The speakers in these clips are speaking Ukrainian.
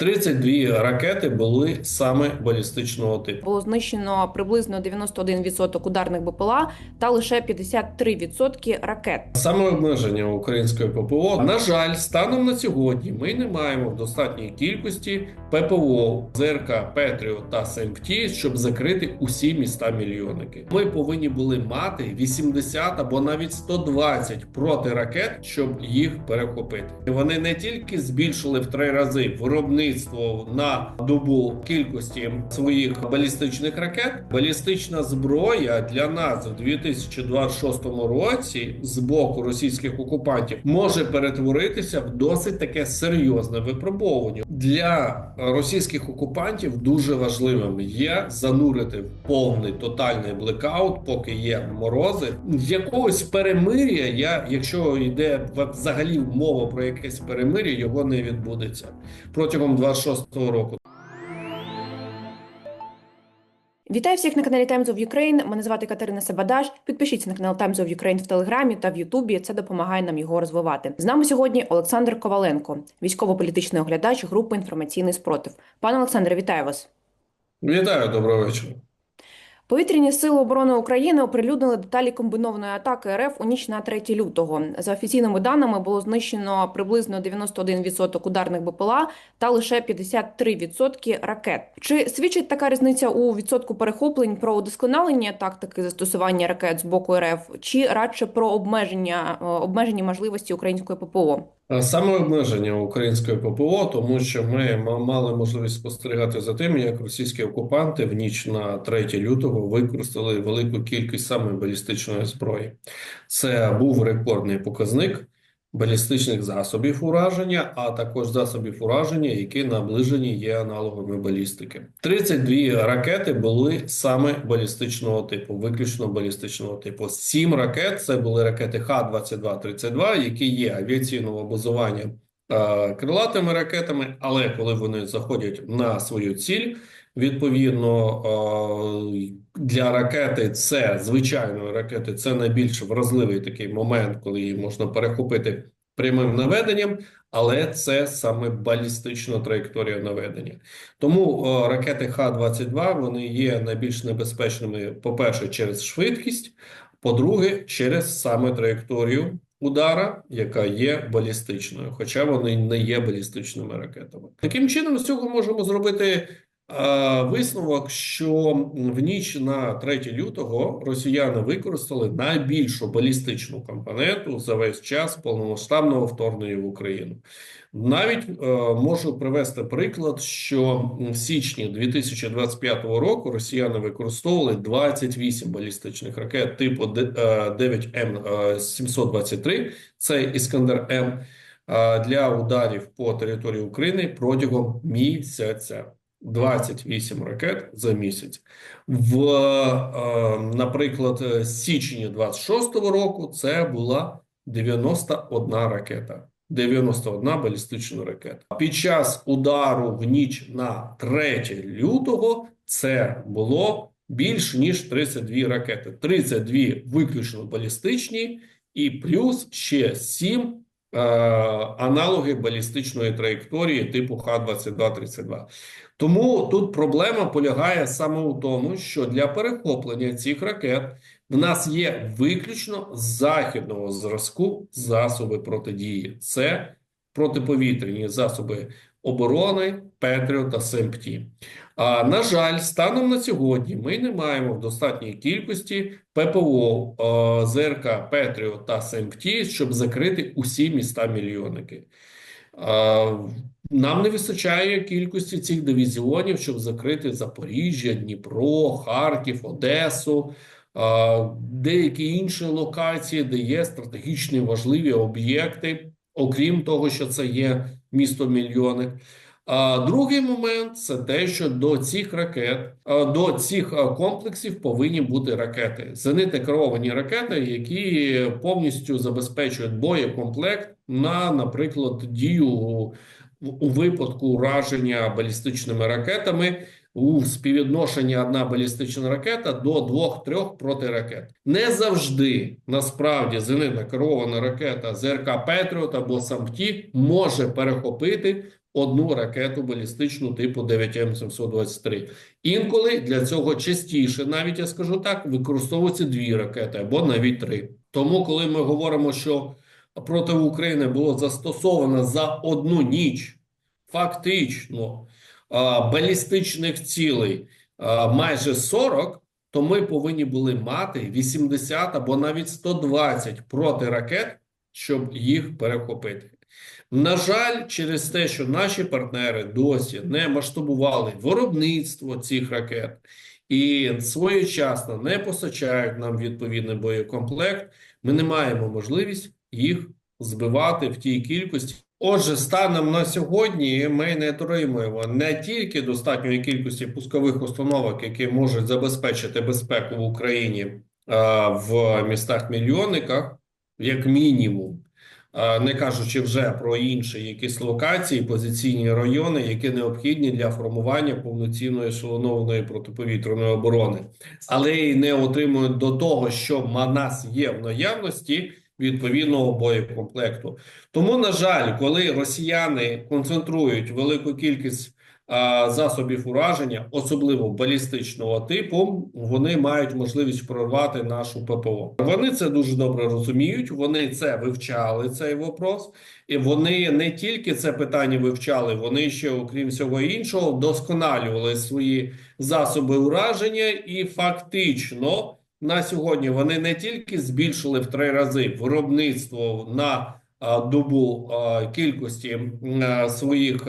32 ракети були саме балістичного типу. Було знищено приблизно 91% ударних БПЛА та лише 53% ракет. Саме обмеження української ППО. На жаль, станом на сьогодні ми не маємо в достатній кількості ППО, ЗРК, Петріо та СМТ, щоб закрити усі міста мільйонники. Ми повинні були мати 80 або навіть 120 протиракет, щоб їх перехопити. Вони не тільки збільшили в три рази виробництво на добу кількості своїх балістичних ракет. Балістична зброя для нас в 2026 році з боку російських окупантів може перетворитися в досить таке серйозне випробовування для російських окупантів. Дуже важливим є занурити в повний тотальний блекаут, поки є морози. Якогось перемир'я, я якщо йде взагалі мова про якесь перемир'я, його не відбудеться протягом 26-го року. Вітаю всіх на каналі Times of Ukraine. Мене звати Катерина Сабадаш. Підпишіться на канал Times of Ukraine в Телеграмі та в Ютубі. Це допомагає нам його розвивати. З нами сьогодні Олександр Коваленко, військово-політичний оглядач групи інформаційний спротив. Пане Олександре, вітаю вас. Вітаю, доброго вечора. Повітряні сили оборони України оприлюднили деталі комбінованої атаки РФ у ніч на 3 лютого. За офіційними даними було знищено приблизно 91% ударних БПЛА та лише 53% ракет. Чи свідчить така різниця у відсотку перехоплень про удосконалення тактики застосування ракет з боку РФ, чи радше про обмеження е, обмежені можливості української ППО? Саме обмеження української ППО, тому що ми мали можливість спостерігати за тим, як російські окупанти в ніч на 3 лютого використали велику кількість саме балістичної зброї. Це був рекордний показник балістичних засобів ураження, а також засобів ураження, які наближені є аналогами балістики. 32 ракети були саме балістичного типу, виключно балістичного типу. Сім ракет це були ракети Х-22-32, які є авіаційного базування е, крилатими ракетами, але коли вони заходять на свою ціль, відповідно для ракети, це звичайної ракети, це найбільш вразливий такий момент, коли її можна перехопити прямим наведенням, але це саме балістична траєкторія наведення. Тому ракети Х-22 вони є найбільш небезпечними, по-перше, через швидкість, по-друге, через саме траєкторію удара, яка є балістичною, хоча вони не є балістичними ракетами. Таким чином, з цього можемо зробити висновок, що в ніч на 3 лютого росіяни використали найбільшу балістичну компоненту за весь час повномасштабного вторгнення в Україну. Навіть е, можу привести приклад, що в січні 2025 року росіяни використовували 28 балістичних ракет типу Д- е, 9М 723, це Іскандер М, е, для ударів по території України протягом місяця. 28 ракет за місяць. В, е, наприклад, січні 26-го року це була 91 ракета. 91 балістична ракета. Під час удару в ніч на 3 лютого це було більш ніж 32 ракети. 32 виключно балістичні, і плюс ще 7 е, аналоги балістичної траєкторії типу Х-22-32. Тому тут проблема полягає саме у тому, що для перехоплення цих ракет в нас є виключно західного зразку засоби протидії. Це протиповітряні засоби оборони, Петріо та СМПТі. А на жаль, станом на сьогодні ми не маємо в достатній кількості ППО, ЗРК, Петріо та СМПТі, щоб закрити усі міста мільйонники. Нам не вистачає кількості цих дивізіонів, щоб закрити Запоріжжя, Дніпро, Харків, Одесу, деякі інші локації, де є стратегічні важливі об'єкти, окрім того, що це є місто мільйонник. А другий момент це те, що до цих ракет, до цих комплексів повинні бути ракети, Зенити керовані ракети, які повністю забезпечують боєкомплект на, наприклад, дію у випадку ураження балістичними ракетами. У співвідношенні одна балістична ракета до двох-трьох протиракет. Не завжди насправді зенитно керована ракета ЗРК Петріот або САМПТІ може перехопити одну ракету балістичну типу 9М723. Інколи для цього частіше, навіть я скажу так, використовуються дві ракети або навіть три. Тому, коли ми говоримо, що проти України було застосовано за одну ніч фактично балістичних цілей майже 40, то ми повинні були мати 80 або навіть 120 протиракет, щоб їх перехопити. На жаль, через те, що наші партнери досі не масштабували виробництво цих ракет і своєчасно не постачають нам відповідний боєкомплект, ми не маємо можливість їх збивати в тій кількості. Отже, станом на сьогодні ми не отримуємо не тільки достатньої кількості пускових установок, які можуть забезпечити безпеку в Україні в містах-мільйонниках, як мінімум, не кажучи вже про інші якісь локації, позиційні райони, які необхідні для формування повноцінної ешелонованої протиповітряної оборони, але й не отримують до того, що в нас є в наявності відповідного боєкомплекту. Тому, на жаль, коли росіяни концентрують велику кількість а, засобів ураження, особливо балістичного типу, вони мають можливість прорвати нашу ППО. Вони це дуже добре розуміють. Вони це вивчали цей вопрос, і вони не тільки це питання вивчали, вони ще, окрім всього іншого, вдосконалювали свої засоби ураження і фактично. На сьогодні вони не тільки збільшили в три рази виробництво на добу кількості своїх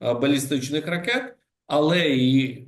балістичних ракет, але і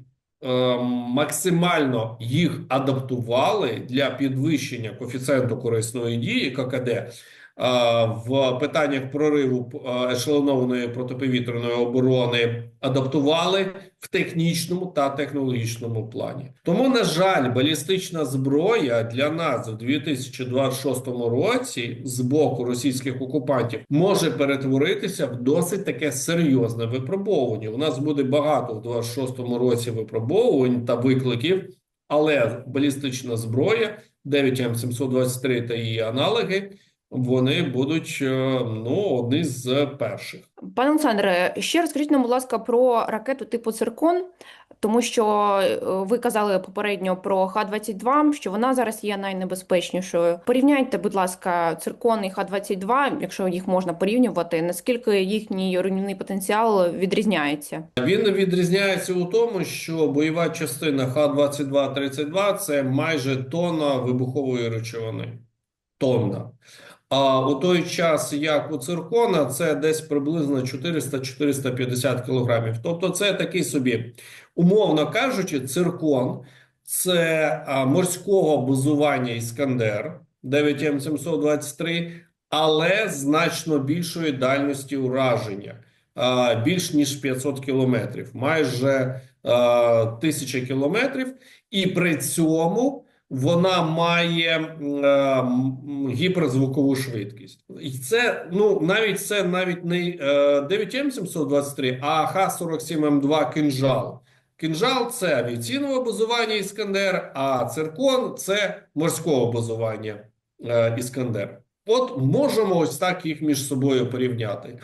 максимально їх адаптували для підвищення коефіцієнту корисної дії ККД в питаннях прориву е, ешелонованої протиповітряної оборони адаптували в технічному та технологічному плані. Тому, на жаль, балістична зброя для нас у 2026 році з боку російських окупантів може перетворитися в досить таке серйозне випробовування. У нас буде багато в 2026 році випробовувань та викликів, але балістична зброя 9М723 та її аналоги. Вони будуть е, ну одні з перших. Пане Олександре, ще розкажіть нам, будь ласка, про ракету типу Циркон, тому що е, ви казали попередньо про Х-22, що вона зараз є найнебезпечнішою. Порівняйте, будь ласка, Циркон і Х-22, якщо їх можна порівнювати, наскільки їхній руйнівний потенціал відрізняється? Він відрізняється у тому, що бойова частина Х-22-32 – це майже тонна вибухової речовини. Тонна. А у той час, як у циркона, це десь приблизно 400-450 кілограмів. Тобто, це такий собі, умовно кажучи, циркон це морського базування Іскандер 9М723, але значно більшої дальності ураження, більш ніж 500 кілометрів, майже а, 1000 кілометрів, і при цьому вона має е, гіперзвукову швидкість. І це ну навіть це навіть не е, 9М723, а Х-47М2 кинжал. Кінжал це авіаційного базування Іскандер, а циркон це морського базування е, Іскандер. От можемо ось так їх між собою порівняти.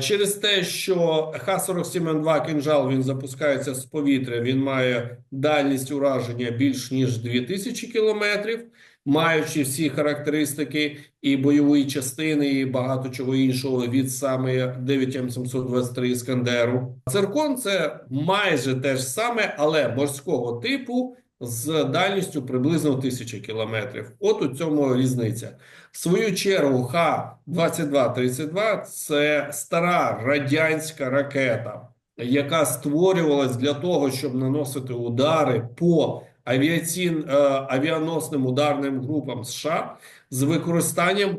Через те, що Х-47М2 кинжал він запускається з повітря, він має дальність ураження більш ніж 2000 кілометрів, маючи всі характеристики і бойової частини, і багато чого іншого від саме 9М723 Іскандеру. Циркон це майже те ж саме, але морського типу з дальністю приблизно 1000 кілометрів. От у цьому різниця. В свою чергу Х-2232 – це стара радянська ракета, яка створювалась для того, щоб наносити удари по авіаційним авіаносним ударним групам США з використанням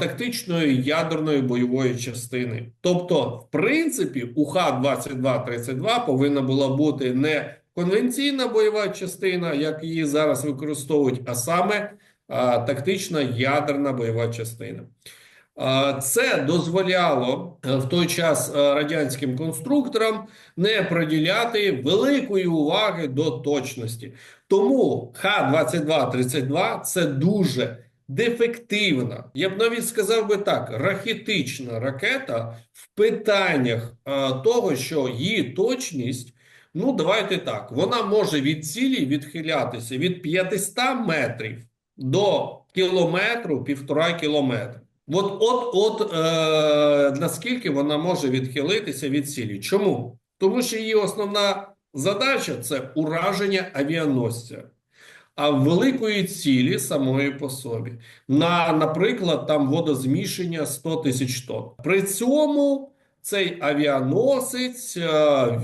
тактичної ядерної бойової частини. Тобто, в принципі, у Х-2232 повинна була бути не конвенційна бойова частина, як її зараз використовують, а саме а, тактична ядерна бойова частина. Це дозволяло в той час радянським конструкторам не приділяти великої уваги до точності. Тому Х-2232 це дуже дефективна, я б навіть сказав би так, рахітична ракета в питаннях того, що її точність, ну давайте так, вона може від цілі відхилятися від 500 метрів до кілометру, півтора кілометра. От, от, от е, наскільки вона може відхилитися від цілі? Чому? Тому що її основна задача це ураження авіаносця, а великої цілі самої по собі. На, наприклад, там водозміщення 100 тисяч тонн. При цьому цей авіаносець е,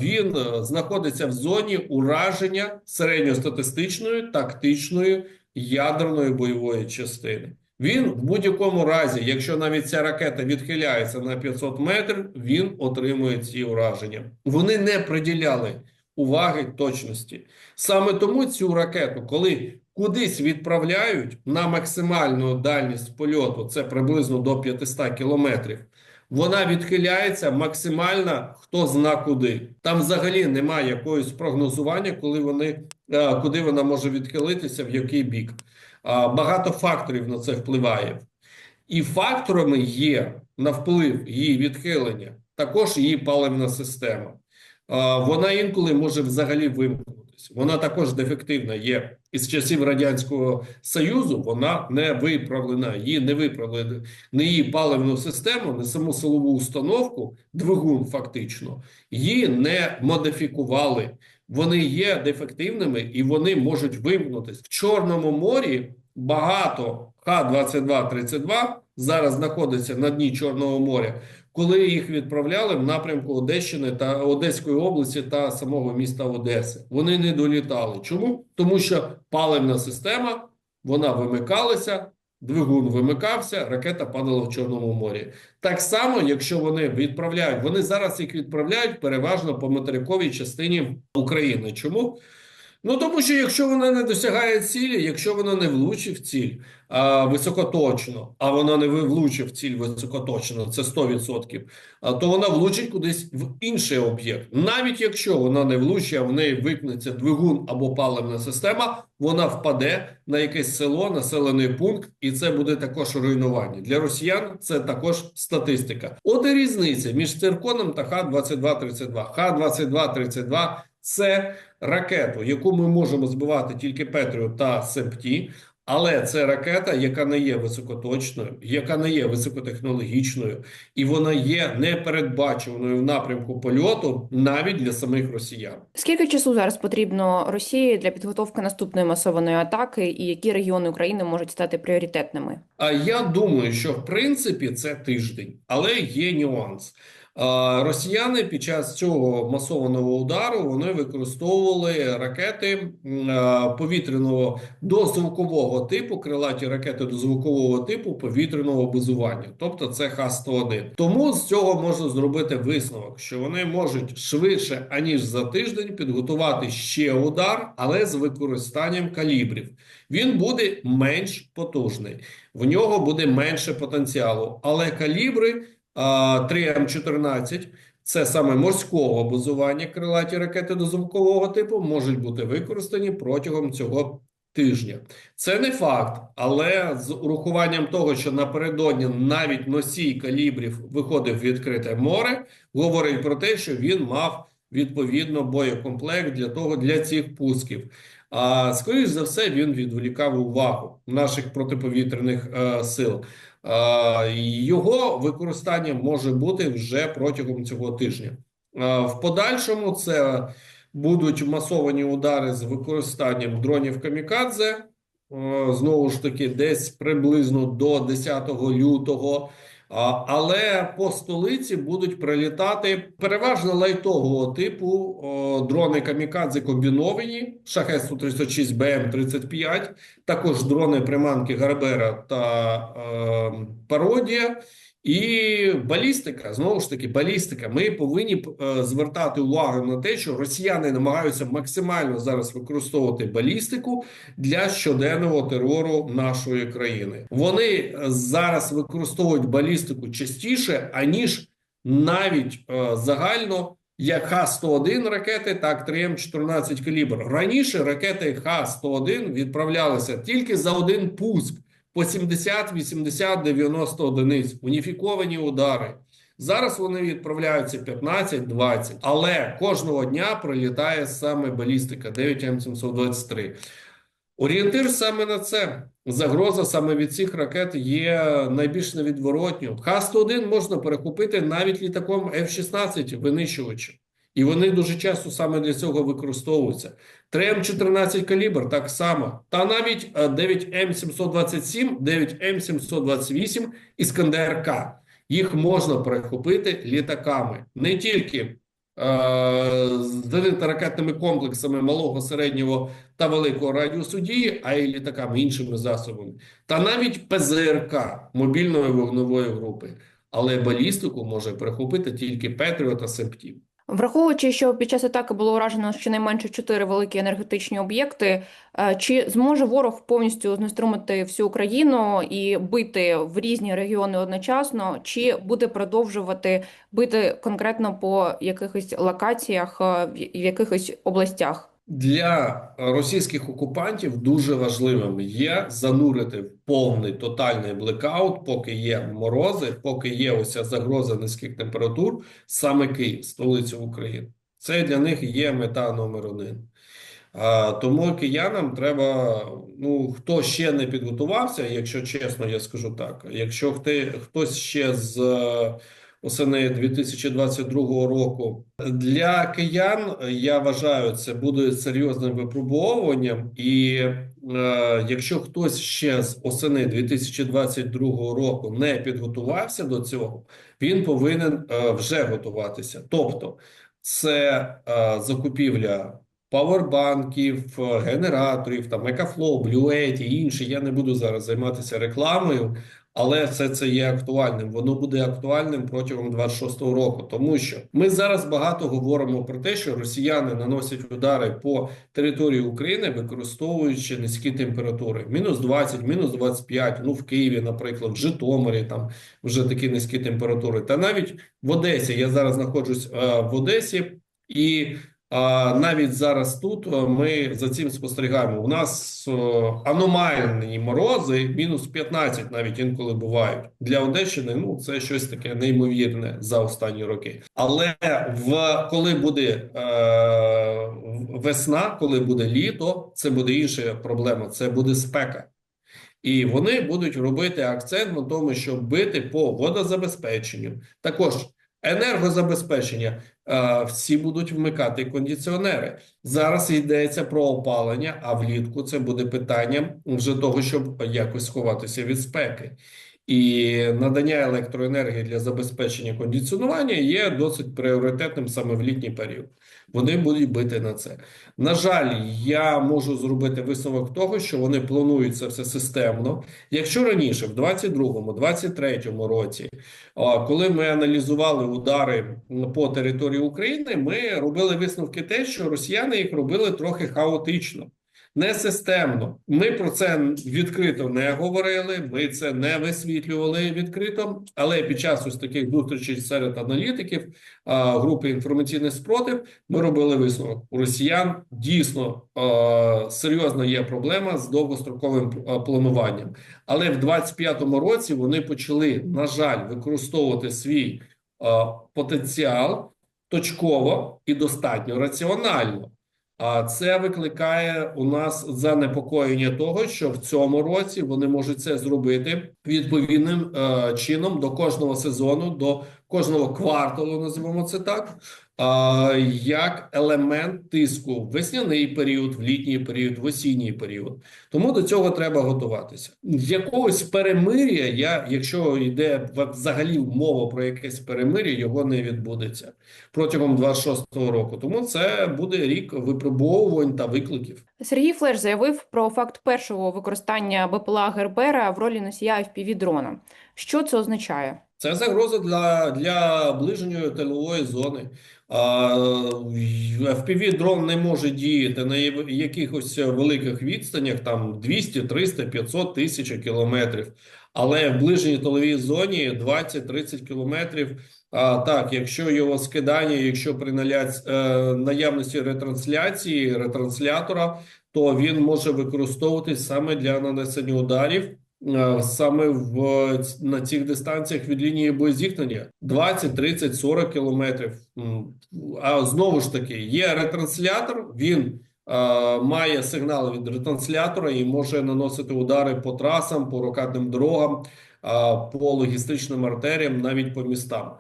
він е, знаходиться в зоні ураження середньостатистичної тактичної ядерної бойової частини. Він в будь-якому разі, якщо навіть ця ракета відхиляється на 500 метрів, він отримує ці ураження. Вони не приділяли уваги точності. Саме тому цю ракету, коли кудись відправляють на максимальну дальність польоту, це приблизно до 500 кілометрів, вона відхиляється максимально хто зна куди. Там взагалі немає якогось прогнозування, коли вони, е, куди вона може відхилитися, в який бік. Багато факторів на це впливає. І факторами є на вплив її відхилення, також її паливна система. Вона інколи може взагалі вимкнутися. Вона також дефективна є. Із часів Радянського Союзу вона не виправлена, її не виправлена не її паливну систему, не саму силову установку, двигун фактично, її не модифікували. Вони є дефективними і вони можуть вимкнутися. В Чорному морі багато Х-22-32 зараз знаходиться на дні Чорного моря, коли їх відправляли в напрямку Одещини та Одеської області та самого міста Одеси. Вони не долітали. Чому? Тому що паливна система вона вимикалася, двигун вимикався, ракета падала в Чорному морі. Так само, якщо вони відправляють, вони зараз їх відправляють переважно по материковій частині України. Чому? Ну тому що якщо вона не досягає цілі, якщо вона не влучить в ціль а, високоточно, а вона не влучить в ціль високоточно, це 100%, а, то вона влучить кудись в інший об'єкт. Навіть якщо вона не влучить, а в неї викнеться двигун або паливна система, вона впаде на якесь село, населений пункт, і це буде також руйнування. Для росіян це також статистика. От і різниця між цирконом та Х-22-32. Х-22-32 – це ракету, яку ми можемо збивати тільки Петріо та Септі, але це ракета, яка не є високоточною, яка не є високотехнологічною, і вона є непередбачуваною в напрямку польоту навіть для самих росіян. Скільки часу зараз потрібно Росії для підготовки наступної масованої атаки, і які регіони України можуть стати пріоритетними? А я думаю, що в принципі це тиждень, але є нюанс. Росіяни під час цього масованого удару вони використовували ракети повітряного дозвукового типу, крилаті ракети дозвукового типу повітряного базування, тобто це Х-101. Тому з цього можна зробити висновок, що вони можуть швидше аніж за тиждень підготувати ще удар, але з використанням калібрів. Він буде менш потужний, в нього буде менше потенціалу, але калібри. 3М14 це саме морського базування крилаті ракети дозвукового типу можуть бути використані протягом цього тижня. Це не факт, але з урахуванням того, що напередодні навіть носій калібрів виходив в відкрите море, говорить про те, що він мав відповідно боєкомплект для того для цих пусків. А скоріш за все, він відволікав увагу наших протиповітряних е, сил. Його використання може бути вже протягом цього тижня. В подальшому це будуть масовані удари з використанням дронів камікадзе. Знову ж таки, десь приблизно до 10 лютого. Але по столиці будуть прилітати переважно лайтового типу дрони камікадзе комбіновані, шахет 136 БМ 35 також дрони приманки Гарбера та е, Пародія. І балістика, знову ж таки, балістика. Ми повинні е, звертати увагу на те, що росіяни намагаються максимально зараз використовувати балістику для щоденного терору нашої країни. Вони е, зараз використовують балістику частіше, аніж навіть е, загально як Х-101 ракети, так 3М14 калібр. Раніше ракети Х-101 відправлялися тільки за один пуск по 70, 80, 90 одиниць, уніфіковані удари. Зараз вони відправляються 15-20, але кожного дня прилітає саме балістика 9М723. Орієнтир саме на це. Загроза саме від цих ракет є найбільш невідворотньою. Х-101 можна перехопити навіть літаком F-16 винищувачем. І вони дуже часто саме для цього використовуються. 3М14 калібр так само. Та навіть е, 9М727, 9М728 Іскандер К. Їх можна перехопити літаками. Не тільки е, з зенитно-ракетними комплексами малого, середнього та великого радіусу дії, а й літаками, іншими засобами. Та навіть ПЗРК мобільної вогневої групи. Але балістику може перехопити тільки Петріо та Септів. Враховуючи, що під час атаки було уражено щонайменше чотири великі енергетичні об'єкти, е, чи зможе ворог повністю знеструмити всю Україну і бити в різні регіони одночасно, чи буде продовжувати бити конкретно по якихось локаціях е, в в якихось областях? Для російських окупантів дуже важливим є занурити в повний тотальний блекаут, поки є морози, поки є оця загроза низьких температур, саме Київ, столиця України. Це для них є мета номер один. А, тому киянам треба, ну хто ще не підготувався, якщо чесно, я скажу так. Якщо хти, хтось ще з е, осени 2022 року для киян, я вважаю, це буде серйозним випробовуванням, і е, якщо хтось ще з осени 2022 року не підготувався до цього, він повинен е, вже готуватися. Тобто, це е, закупівля павербанків, е, генераторів, там Екафлоу, Blue і інші. Я не буду зараз займатися рекламою, але все це є актуальним. Воно буде актуальним протягом 26-го року, тому що ми зараз багато говоримо про те, що росіяни наносять удари по території України, використовуючи низькі температури: мінус 20, мінус 25, Ну в Києві, наприклад, в Житомирі там вже такі низькі температури. Та навіть в Одесі я зараз знаходжусь е, в Одесі і. А навіть зараз тут е, ми за цим спостерігаємо. У нас е, аномальні морози, мінус 15 навіть інколи бувають для Одещини. Ну це щось таке неймовірне за останні роки. Але в коли буде е, весна, коли буде літо, це буде інша проблема. Це буде спека. І вони будуть робити акцент на тому, щоб бити по водозабезпеченню. Також енергозабезпечення. Е, Всі будуть вмикати кондиціонери. Зараз йдеться про опалення, а влітку це буде питанням вже того, щоб якось сховатися від спеки. І надання електроенергії для забезпечення кондиціонування є досить пріоритетним саме в літній період. Вони будуть бити на це. На жаль, я можу зробити висновок того, що вони планують це все системно. Якщо раніше, в 22-му, 23-му році, коли ми аналізували удари по території України, ми робили висновки те, що росіяни їх робили трохи хаотично. Не системно. Ми про це відкрито не говорили, ми це не висвітлювали відкрито. Але під час ось таких зустрічей серед аналітиків а, групи інформаційний спротив ми робили висновок. У росіян дійсно а, серйозна є проблема з довгостроковим плануванням. Але в 25-му році вони почали, на жаль, використовувати свій а, потенціал точково і достатньо раціонально. А це викликає у нас занепокоєння того, що в цьому році вони можуть це зробити відповідним е, чином до кожного сезону, до кожного кварталу, називаємо це так, як елемент тиску в весняний період, в літній період, в осінній період. Тому до цього треба готуватися. Якогось перемир'я, я, якщо йде взагалі мова про якесь перемир'я, його не відбудеться протягом 26-го року. Тому це буде рік випробовувань та викликів. Сергій Флеш заявив про факт першого використання БПЛА Гербера в ролі носія fpv дрона. Що це означає? Це загроза для, для ближньої тилової зони. fpv дрон не може діяти на якихось великих відстанях, там 200, 300, 500 тисяч кілометрів. Але в ближній тиловій зоні 20-30 кілометрів. А так, якщо його скидання, якщо при е, наявності ретрансляції ретранслятора, то він може використовуватись саме для нанесення ударів саме в на цих дистанціях від лінії боєзіткнення 20, 30, 40 кілометрів. А знову ж таки, є ретранслятор, він е, має сигнали від ретранслятора і може наносити удари по трасам, по рокадним дорогам, е, по логістичним артеріям, навіть по містам.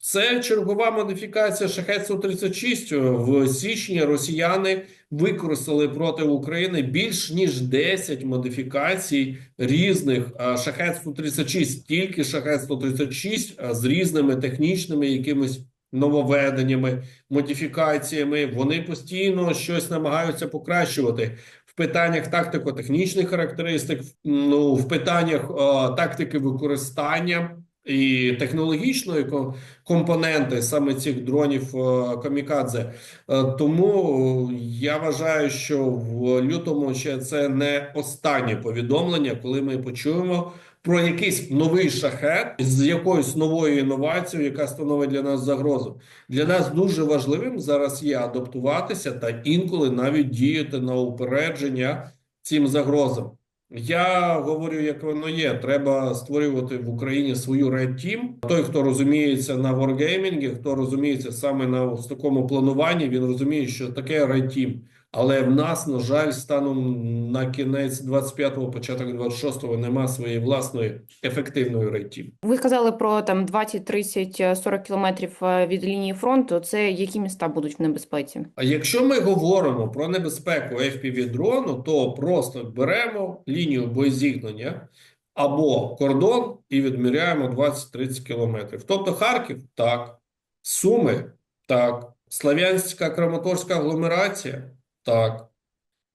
Це чергова модифікація Шахет-136. В січні росіяни використали проти України більш ніж 10 модифікацій різних а, Шахет-136, тільки Шахет-136 а, з різними технічними якимись нововведеннями, модифікаціями. Вони постійно щось намагаються покращувати в питаннях тактико-технічних характеристик, ну, в питаннях а, тактики використання і технологічної ко- компоненти саме цих дронів е, камікадзе. Е, Тому я вважаю, що в лютому ще це не останнє повідомлення, коли ми почуємо про якийсь новий шахет з якоюсь новою інновацією, яка становить для нас загрозу. Для нас дуже важливим зараз є адаптуватися та інколи навіть діяти на упередження цим загрозам. Я говорю, як воно є. Треба створювати в Україні свою Red Team. Той, хто розуміється на воргеймінгі, хто розуміється саме на такому плануванні, він розуміє, що таке Red Team. Але в нас, на жаль, станом на кінець 25-го, початок 26-го нема своєї власної ефективної Team. Ви казали про там 20, 30, 40 кілометрів е, від лінії фронту. Це які міста будуть в небезпеці? А якщо ми говоримо про небезпеку FPV дрону, то просто беремо лінію боєзіткнення або кордон і відміряємо 20-30 кілометрів. Тобто Харків так, Суми так, Слов'янська Краматорська агломерація так,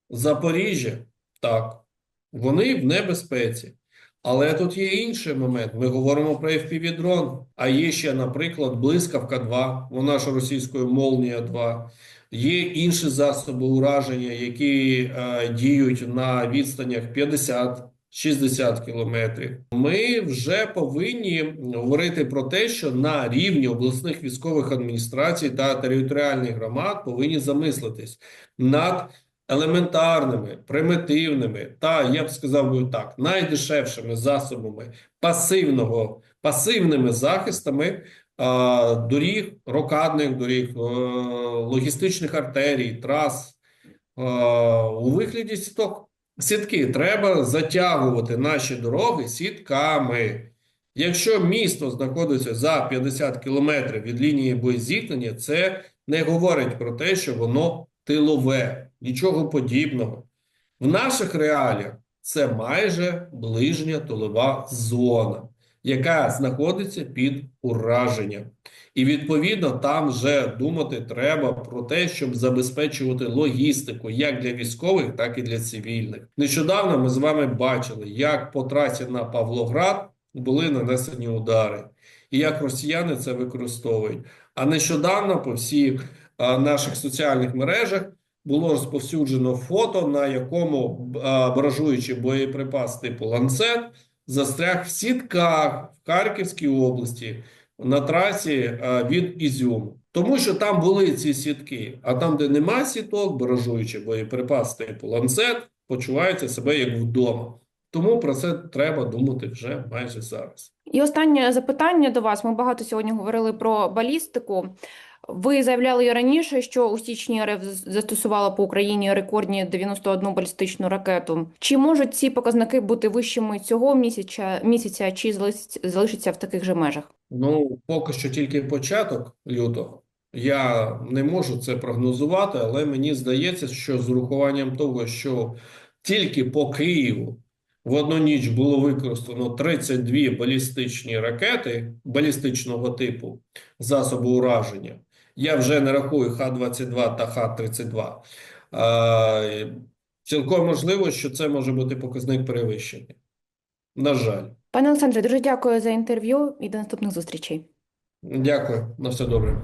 Запоріжжя так. Вони в небезпеці. Але тут є інший момент. Ми говоримо про FPV дрон, а є ще, наприклад, блискавка 2, вона ж російською Молнія 2. Є інші засоби ураження, які е, діють на відстанях 50-60 кілометрів. Ми вже повинні говорити про те, що на рівні обласних військових адміністрацій та територіальних громад повинні замислитись над елементарними, примітивними та я б сказав би так, найдешевшими засобами пасивного, пасивними захистами доріг, рокадних доріг, е, логістичних артерій, трас е, у вигляді сіток. Сітки треба затягувати наші дороги сітками. Якщо місто знаходиться за 50 кілометрів від лінії боєзіткнення, це не говорить про те, що воно тилове, нічого подібного. В наших реаліях це майже ближня тилова зона, яка знаходиться під ураженням. І відповідно там вже думати треба про те, щоб забезпечувати логістику як для військових, так і для цивільних. Нещодавно ми з вами бачили, як по трасі на Павлоград були нанесені удари, і як росіяни це використовують. А нещодавно по всіх наших соціальних мережах було розповсюджено фото, на якому а, баражуючий боєприпас типу ланцет застряг в сітках в Харківській області на трасі від Ізюму. Тому що там були ці сітки, а там, де нема сіток, баражуючий боєприпас типу ланцет почувається себе як вдома. Тому про це треба думати вже майже зараз. І останнє запитання до вас. Ми багато сьогодні говорили про балістику. Ви заявляли раніше, що у січні РФ застосувала по Україні рекордні 91 балістичну ракету. Чи можуть ці показники бути вищими цього місяця, місяця чи залиш- залишаться в таких же межах? Ну, поки що тільки початок лютого. Я не можу це прогнозувати, але мені здається, що з урахуванням того, що тільки по Києву в одну ніч було використано 32 балістичні ракети балістичного типу засобу ураження. Я вже не рахую Х-22 та Х-32. Е, Цілком можливо, що це може бути показник перевищений. На жаль. Пане Олександре, дуже дякую за інтерв'ю і до наступних зустрічей. Дякую. На все добре.